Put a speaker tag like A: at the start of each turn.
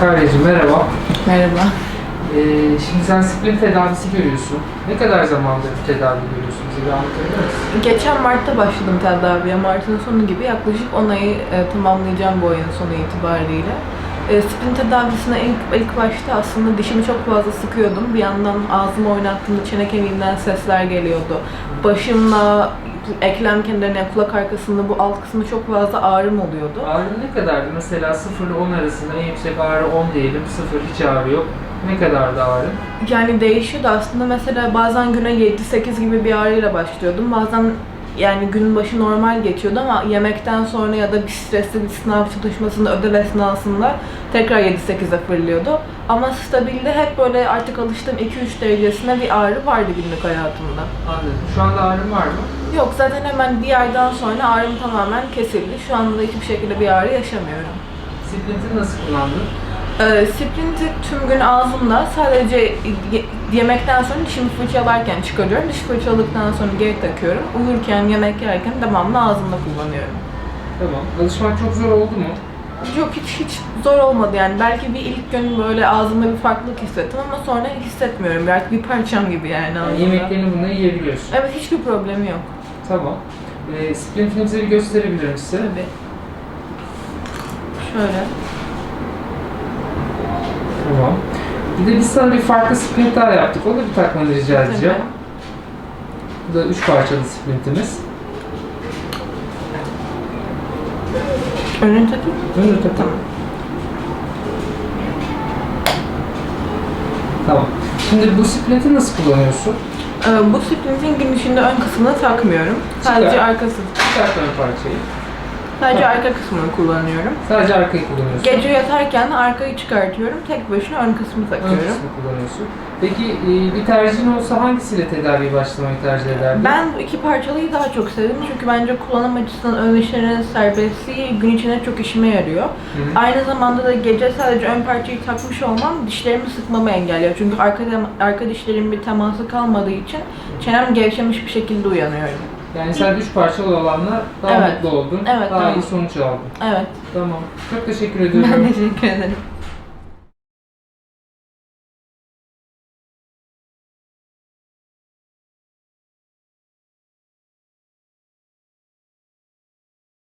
A: Karyacığım merhaba.
B: Merhaba.
A: Ee, şimdi sen splint tedavisi görüyorsun. Ne kadar zamandır bu tedavi görüyorsun? Bize bir anlatabilir misin?
B: Geçen Mart'ta başladım tedaviye. Mart'ın sonu gibi yaklaşık 10 ayı e, tamamlayacağım bu ayın sonu itibariyle. E, spin tedavisine ilk, ilk başta aslında dişimi çok fazla sıkıyordum. Bir yandan ağzımı oynattığımda çene kemiğinden sesler geliyordu. Başımla eklem kenarına, kulak arkasında bu alt kısmı çok fazla ağrım oluyordu.
A: Ağrı ne kadardı? Mesela 0 ile 10 arasında en yüksek ağrı 10 diyelim. 0 hiç ağrı yok. Ne kadar da ağrı?
B: Yani değişiyordu aslında mesela bazen güne 7-8 gibi bir ağrıyla başlıyordum. Bazen yani günün başı normal geçiyordu ama yemekten sonra ya da bir stresli bir sınav çalışmasında ödev esnasında tekrar 7-8'e fırlıyordu. Ama stabilde hep böyle artık alıştığım 2-3 derecesinde bir ağrı vardı günlük hayatımda.
A: Anladım. Şu anda ağrın var mı?
B: Yok zaten hemen bir aydan sonra ağrım tamamen kesildi. Şu anda da hiçbir şekilde bir ağrı yaşamıyorum.
A: Splinti nasıl kullandın?
B: Ee, Sprinti tüm gün ağzımda sadece ye- yemekten sonra dişimi fırçalarken çıkarıyorum. Diş fırçaladıktan sonra geri takıyorum. Uyurken, yemek yerken devamlı ağzımda kullanıyorum.
A: Tamam. Alışmak çok zor oldu mu?
B: Yok hiç hiç zor olmadı yani. Belki bir ilk gün böyle ağzımda bir farklılık hissettim ama sonra hissetmiyorum. Belki bir parçam gibi yani
A: Yani
B: ağzımda.
A: yemeklerini bununla yiyebiliyorsun.
B: Evet hiçbir problemi yok.
A: Tamam. Ee, splintini bize bir gösterebilir misin?
B: Tabii. Şöyle.
A: Tamam. Bir de biz sana bir farklı splint daha yaptık. Onu da bir takmanı rica edeceğim. Bu da üç parçalı splintimiz.
B: Önünü takayım.
A: Önce takın.
B: Tamam.
A: Tamam. Şimdi bu splinti nasıl kullanıyorsun?
B: Ee, bu sprintin gün içinde ön kısmını takmıyorum. Sadece
A: Çıkar.
B: arkası.
A: Çıkart ön parçayı.
B: Sadece
A: Tamam.
B: arka kısmını kullanıyorum.
A: Sadece arkayı kullanıyorsun.
B: Gece yatarken arkayı çıkartıyorum. Tek başına ön kısmını
A: Ön
B: takıyorum.
A: kısmı kullanıyorsun. Peki e, bir tercihin olsa hangisiyle tedaviye başlamayı tercih ederdin?
B: Ben bu iki parçalıyı daha çok sevdim çünkü bence kullanım açısından ön dişlerin serbestliği gün içinde çok işime yarıyor.
A: Hı hı.
B: Aynı zamanda da gece sadece ön parçayı takmış olmam dişlerimi sıkmamı engelliyor. Çünkü arka, arka dişlerin bir teması kalmadığı için çenem gevşemiş bir şekilde uyanıyorum.
A: Yani sen üç parçalı olanla daha
B: Evet.
A: mutlu oldun.
B: Evet,
A: daha
B: tamam.
A: iyi sonuç aldın.
B: Evet.
A: Tamam. Çok teşekkür ediyorum.
B: Ben teşekkür ederim.